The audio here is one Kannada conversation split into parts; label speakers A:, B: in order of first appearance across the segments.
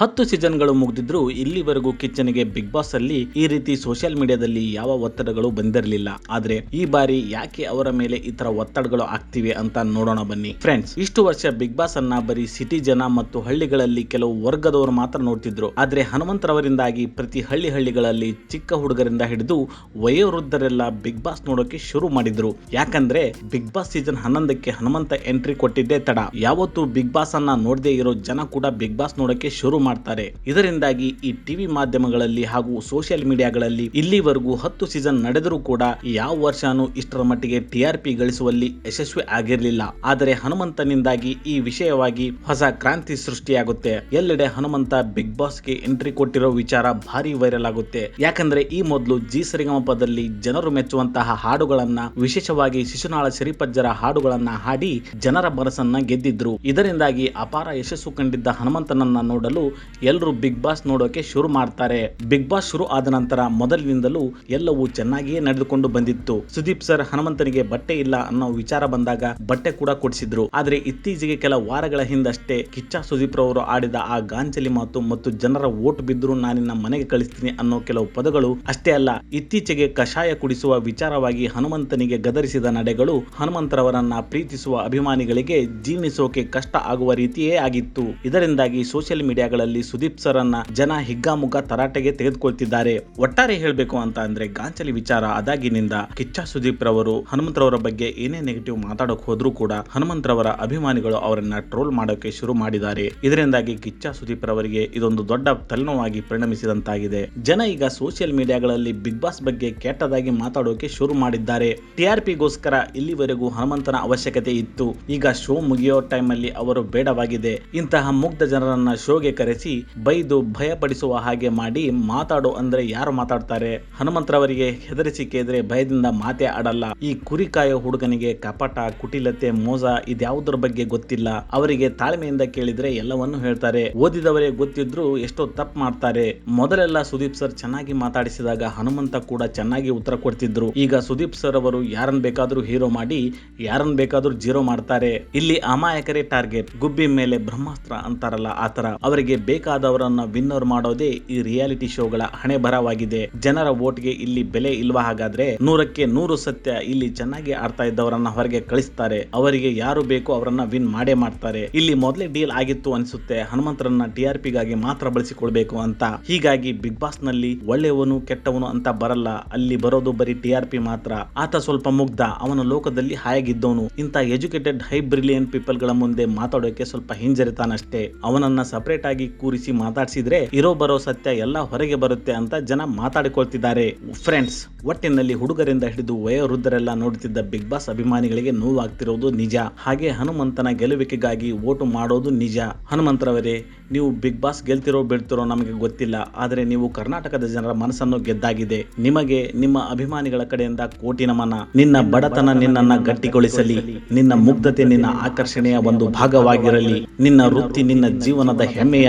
A: ಹತ್ತು ಸೀಸನ್ಗಳು ಮುಗಿದಿದ್ರು ಇಲ್ಲಿವರೆಗೂ ಕಿಚ್ಚನಿಗೆ ಬಿಗ್ ಬಾಸ್ ಅಲ್ಲಿ ಈ ರೀತಿ ಸೋಷಿಯಲ್ ಮೀಡಿಯಾದಲ್ಲಿ ಯಾವ ಒತ್ತಡಗಳು ಬಂದಿರಲಿಲ್ಲ. ಆದ್ರೆ ಈ ಬಾರಿ ಯಾಕೆ ಅವರ ಮೇಲೆ ಈ ತರ ಒತ್ತಡಗಳು ಆಗ್ತಿವೆ ಅಂತ ನೋಡೋಣ ಬನ್ನಿ. ಫ್ರೆಂಡ್ಸ್, ಇಷ್ಟು ವರ್ಷ ಬಿಗ್ ಬಾಸ್ ಅನ್ನ ಬರೀ ಸಿಟಿ ಜನ ಮತ್ತು ಹಳ್ಳಿಗಳಲ್ಲಿ ಕೆಲವು ವರ್ಗದವರು ಮಾತ್ರ ನೋಡ್ತಿದ್ರು. ಆದ್ರೆ ಹನುಮಂತರವರಿಂದಾಗಿ ಪ್ರತಿ ಹಳ್ಳಿ ಹಳ್ಳಿಗಳಲ್ಲಿ ಚಿಕ್ಕ ಹುಡುಗರಿಂದ ಹಿಡಿದು ವಯೋವೃದ್ಧರೆಲ್ಲ ಬಿಗ್ ಬಾಸ್ ನೋಡೋಕೆ ಶುರು ಮಾಡಿದ್ರು. ಯಾಕಂದ್ರೆ ಬಿಗ್ ಬಾಸ್ ಸೀಸನ್ ಹನ್ನೊಂದಕ್ಕೆ ಹನುಮಂತ ಎಂಟ್ರಿ ಕೊಟ್ಟಿದ್ದೇ ತಡ. ಯಾವತ್ತು ಬಿಗ್ ಬಾಸ್ ಅನ್ನ ನೋಡದೇ ಇರೋ ಜನ ಕೂಡ ಬಿಗ್ ಬಾಸ್ ನೋಡಕ್ಕೆ ಶುರು ಮಾಡ್ತಾರೆ. ಇದರಿಂದಾಗಿ ಈ ಟಿವಿ ಮಾಧ್ಯಮಗಳಲ್ಲಿ ಹಾಗೂ ಸೋಷಿಯಲ್ ಮೀಡಿಯಾಗಳಲ್ಲಿ ಇಲ್ಲಿವರೆಗೂ ಹತ್ತು ಸೀಸನ್ ನಡೆದರೂ ಕೂಡ ಯಾವ ವರ್ಷನೂ ಇಷ್ಟರ ಮಟ್ಟಿಗೆ ಟಿಆರ್ಪಿ ಗಳಿಸುವಲ್ಲಿ ಯಶಸ್ವಿ ಆಗಿರಲಿಲ್ಲ. ಆದರೆ ಹನುಮಂತನಿಂದಾಗಿ ಈ ವಿಷಯವಾಗಿ ಹೊಸ ಕ್ರಾಂತಿ ಸೃಷ್ಟಿಯಾಗುತ್ತೆ. ಎಲ್ಲೆಡೆ ಹನುಮಂತ ಬಿಗ್ ಬಾಸ್ಗೆ ಎಂಟ್ರಿ ಕೊಟ್ಟಿರೋ ವಿಚಾರ ಭಾರಿ ವೈರಲ್ ಆಗುತ್ತೆ. ಯಾಕಂದ್ರೆ ಈ ಮೊದಲು ಜಿ ಸರಿಗಮಪದಲ್ಲಿ ಜನರು ಮೆಚ್ಚುವಂತಹ ಹಾಡುಗಳನ್ನ, ವಿಶೇಷವಾಗಿ ಶಿಶುನಾಳ ಸಿರಿಪಜ್ಜರ ಹಾಡುಗಳನ್ನ ಹಾಡಿ ಜನರ ಮನಸ್ಸನ್ನ ಗೆದ್ದಿದ್ರು. ಇದರಿಂದಾಗಿ ಅಪಾರ ಯಶಸ್ಸು ಕಂಡಿದ್ದ ಹನುಮಂತನನ್ನ ನೋಡಲು ಎಲ್ಲರೂ ಬಿಗ್ ಬಾಸ್ ನೋಡೋಕೆ ಶುರು ಮಾಡ್ತಾರೆ. ಬಿಗ್ ಬಾಸ್ ಶುರು ಆದ ನಂತರ ಮೊದಲಿನಿಂದಲೂ ಎಲ್ಲವೂ ಚೆನ್ನಾಗಿಯೇ ನಡೆದುಕೊಂಡು ಬಂದಿತ್ತು. ಸುದೀಪ್ ಸರ್ ಹನುಮಂತನಿಗೆ ಬಟ್ಟೆ ಇಲ್ಲ ಅನ್ನೋ ವಿಚಾರ ಬಂದಾಗ ಬಟ್ಟೆ ಕೂಡ ಕೊಡಿಸಿದ್ರು. ಆದ್ರೆ ಇತ್ತೀಚೆಗೆ ಕೆಲ ವಾರಗಳ ಹಿಂದಷ್ಟೇ ಕಿಚ್ಚ ಸುದೀಪ್ ರವರು ಆಡಿದ ಆ ಗಾಂಚಲಿ ಮಾತು ಮತ್ತು ಜನರ ಓಟ್ ಬಿದ್ದರೂ ನಾನಿನ್ನ ಮನೆಗೆ ಕಳಿಸ್ತೀನಿ ಅನ್ನೋ ಕೆಲವು ಪದಗಳು ಅಷ್ಟೇ ಅಲ್ಲ, ಇತ್ತೀಚೆಗೆ ಕಷಾಯ ಕುಡಿಸುವ ವಿಚಾರವಾಗಿ ಹನುಮಂತನಿಗೆ ಗದರಿಸಿದ ನಡೆಗಳು ಹನುಮಂತರವರನ್ನ ಪ್ರೀತಿಸುವ ಅಭಿಮಾನಿಗಳಿಗೆ ಜೀರ್ಣಿಸೋಕೆ ಕಷ್ಟ ಆಗುವ ರೀತಿಯೇ ಆಗಿತ್ತು. ಇದರಿಂದಾಗಿ ಸೋಷಿಯಲ್ ಮೀಡಿಯಾಗಳಲ್ಲಿ ಸುದೀಪ್ ಸರ್ ಅನ್ನ ಜನ ಹಿಗ್ಗಾಮುಗ್ಗ ತರಾಟೆಗೆ ತೆಗೆದುಕೊಳ್ತಿದ್ದಾರೆ. ಒಟ್ಟಾರೆ ಹೇಳಬೇಕು ಅಂತ ಅಂದ್ರೆ ಗಾಂಚಲಿ ವಿಚಾರ ಅದಾಗಿನಿಂದ ಕಿಚ್ಚ ಸುದೀಪ್ ರವರು ಹನುಮಂತರವರ ಬಗ್ಗೆ ಏನೇ ನೆಗೆಟಿವ್ ಮಾತಾಡೋಕೆ ಹೋದ್ರೂ ಕೂಡ ಹನುಮಂತರವರ ಅಭಿಮಾನಿಗಳು ಅವರನ್ನ ಟ್ರೋಲ್ ಮಾಡೋಕೆ ಶುರು ಮಾಡಿದ್ದಾರೆ. ಇದರಿಂದಾಗಿ ಕಿಚ್ಚ ಸುದೀಪ್ ರವರಿಗೆ ಇದೊಂದು ದೊಡ್ಡ ತಲೆನೋವಾಗಿ ಪರಿಣಮಿಸಿದಂತಾಗಿದೆ. ಜನ ಈಗ ಸೋಷಿಯಲ್ ಮೀಡಿಯಾಗಳಲ್ಲಿ ಬಿಗ್ ಬಾಸ್ ಬಗ್ಗೆ ಕೆಟ್ಟದಾಗಿ ಮಾತಾಡೋಕೆ ಶುರು ಮಾಡಿದ್ದಾರೆ. ಟಿಆರ್ಪಿಗೋಸ್ಕರ ಇಲ್ಲಿವರೆಗೂ ಹನುಮಂತನ ಅವಶ್ಯಕತೆ ಇತ್ತು. ಈಗ ಶೋ ಮುಗಿಯೋ ಟೈಮ್ ಅಲ್ಲಿ ಅವರು ಬೇಡವಾಗಿದೆ. ಇಂತಹ ಮುಗ್ಧ ಜನರನ್ನ ಶೋಗೆ ಕರೆಸಿ ಬೈದು ಭಯಪಡಿಸುವ ಹಾಗೆ ಮಾಡಿ ಮಾತಾಡು ಅಂದ್ರೆ ಯಾರು ಮಾತಾಡ್ತಾರೆ? ಹನುಮಂತರವರಿಗೆ ಹೆದರಿಸಿ ಕೇಳಿದ್ರೆ ಭಯದಿಂದ ಮಾತೇ ಆಡಲ್ಲ. ಈ ಕುರಿಕಾಯ ಹುಡುಗನಿಗೆ ಕಪಟ, ಕುಟಿಲತೆ, ಮೋಸ ಇದ್ಯಾವುದರ ಬಗ್ಗೆ ಗೊತ್ತಿಲ್ಲ. ಅವರಿಗೆ ತಾಳ್ಮೆಯಿಂದ ಕೇಳಿದ್ರೆ ಎಲ್ಲವನ್ನೂ ಹೇಳ್ತಾರೆ. ಓದಿದವರೇ ಗೊತ್ತಿದ್ರು ಎಷ್ಟೋ ತಪ್ಪು ಮಾಡ್ತಾರೆ. ಮೊದಲೆಲ್ಲ ಸುದೀಪ್ ಸರ್ ಚೆನ್ನಾಗಿ ಮಾತಾಡಿಸಿದಾಗ ಹನುಮಂತ ಕೂಡ ಚೆನ್ನಾಗಿ ಉತ್ತರ ಕೊಡ್ತಿದ್ರು. ಈಗ ಸುದೀಪ್ ಸರ್ ಅವರು ಯಾರನ್ನ ಬೇಕಾದ್ರೂ ಹೀರೋ ಮಾಡಿ ಯಾರನ್ನ ಬೇಕಾದ್ರೂ ಜೀರೋ ಮಾಡ್ತಾರೆ. ಇಲ್ಲಿ ಅಮಾಯಕರೇ ಟಾರ್ಗೆಟ್. ಗುಬ್ಬಿ ಮೇಲೆ ಬ್ರಹ್ಮಾಸ್ತ್ರ ಅಂತಾರಲ್ಲ ಆತರ ಅವರಿಗೆ ಬೇಕಾದವರನ್ನ ವಿನ್ನರ್ ಮಾಡೋದೇ ಈ ರಿಯಾಲಿಟಿ ಶೋಗಳ ಹಣೆ ಬರವಾಗಿದೆ ಜನರ ಓಟ್ಗೆ ಇಲ್ಲಿ ಬೆಲೆ ಇಲ್ವಾ ಹಾಗಾದ್ರೆ ನೂರಕ್ಕೆ ನೂರು ಸತ್ಯ ಇಲ್ಲಿ ಚೆನ್ನಾಗಿ ಆಡ್ತಾ ಇದ್ದವರನ್ನ ಹೊರಗೆ ಕಳಿಸ್ತಾರೆ. ಅವರಿಗೆ ಯಾರು ಬೇಕೋ ಅವರನ್ನ ವಿನ್ ಮಾಡೇ ಮಾಡ್ತಾರೆ. ಇಲ್ಲಿ ಮೊದಲೇ ಡೀಲ್ ಆಗಿತ್ತು ಅನ್ಸುತ್ತೆ. ಹನುಮಂತರನ್ನ ಟಿಆರ್ಪಿ ಗಾಗಿ ಮಾತ್ರ ಬಳಸಿಕೊಳ್ಬೇಕು ಅಂತ. ಹೀಗಾಗಿ ಬಿಗ್ ಬಾಸ್ನಲ್ಲಿ ಒಳ್ಳೆಯವನು ಕೆಟ್ಟವನು ಅಂತ ಬರಲ್ಲ. ಅಲ್ಲಿ ಬರೋದು ಬರೀ ಟಿಆರ್ಪಿ ಮಾತ್ರ. ಆತ ಸ್ವಲ್ಪ ಮುಗ್ಧ. ಅವನ ಲೋಕದಲ್ಲಿ ಹಾಯಾಗಿದ್ದವನು. ಇಂತ ಎಜುಕೇಟೆಡ್ ಹೈ ಬ್ರಿಲಿಯನ್ ಪೀಪಲ್ಗಳ ಮುಂದೆ ಮಾತಾಡೋಕೆ ಸ್ವಲ್ಪ ಹಿಂಜರಿತಾನಷ್ಟೇ. ಅವನನ್ನ ಸಪರೇಟ್ ಆಗಿ ಕೂರಿಸಿ ಮಾತಾಡಿಸಿದ್ರೆ ಇರೋ ಬರೋ ಸತ್ಯ ಎಲ್ಲ ಹೊರಗೆ ಬರುತ್ತೆ ಅಂತ ಜನ ಮಾತಾಡಿಕೊಳ್ತಿದ್ದಾರೆ. ಫ್ರೆಂಡ್ಸ್ ಒಟ್ಟಿನಲ್ಲಿ ಹುಡುಗರಿಂದ ಹಿಡಿದು ವಯೋವೃದ್ಧರೆಲ್ಲ ನೋಡುತ್ತಿದ್ದ ಬಿಗ್ ಬಾಸ್ ಅಭಿಮಾನಿಗಳಿಗೆ ನೋವಾಗ್ತಿರೋದು ನಿಜ. ಹಾಗೆ ಹನುಮಂತನ ಗೆಲುವಿಕೆಗಾಗಿ ಓಟು ಮಾಡೋದು ನಿಜ. ಹನುಮಂತರವರೇ ನೀವು ಬಿಗ್ ಬಾಸ್ ಗೆಲ್ತಿರೋ ಬೀಳ್ತಿರೋ ನಮಗೆ ಗೊತ್ತಿಲ್ಲ. ಆದರೆ ನೀವು ಕರ್ನಾಟಕದ ಜನರ ಮನಸ್ಸನ್ನು ಗೆದ್ದಾಗಿದೆ. ನಿಮಗೆ ನಿಮ್ಮ ಅಭಿಮಾನಿಗಳ ಕಡೆಯಿಂದ ಕೋಟಿ ನಮನ ನಿನ್ನ ಬಡತನ ನಿನ್ನನ್ನ ಗಟ್ಟಿಗೊಳಿಸಲಿ. ನಿನ್ನ ಮುಗ್ಧತೆ ನಿನ್ನ ಆಕರ್ಷಣೆಯ ಒಂದು ಭಾಗವಾಗಿರಲಿ. ನಿನ್ನ ವೃತ್ತಿ ನಿನ್ನ ಜೀವನದ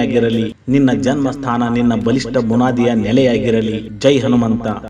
A: ಹೆಮ್ಮೆಯಾಗಿರಲಿ ನಿನ್ನ ಜನ್ಮಸ್ಥಾನ ನಿನ್ನ ಬಲಿಷ್ಠ ಬುನಾದಿಯ ನೆಲೆಯಾಗಿರಲಿ. ಜೈ ಹನುಮಂತ.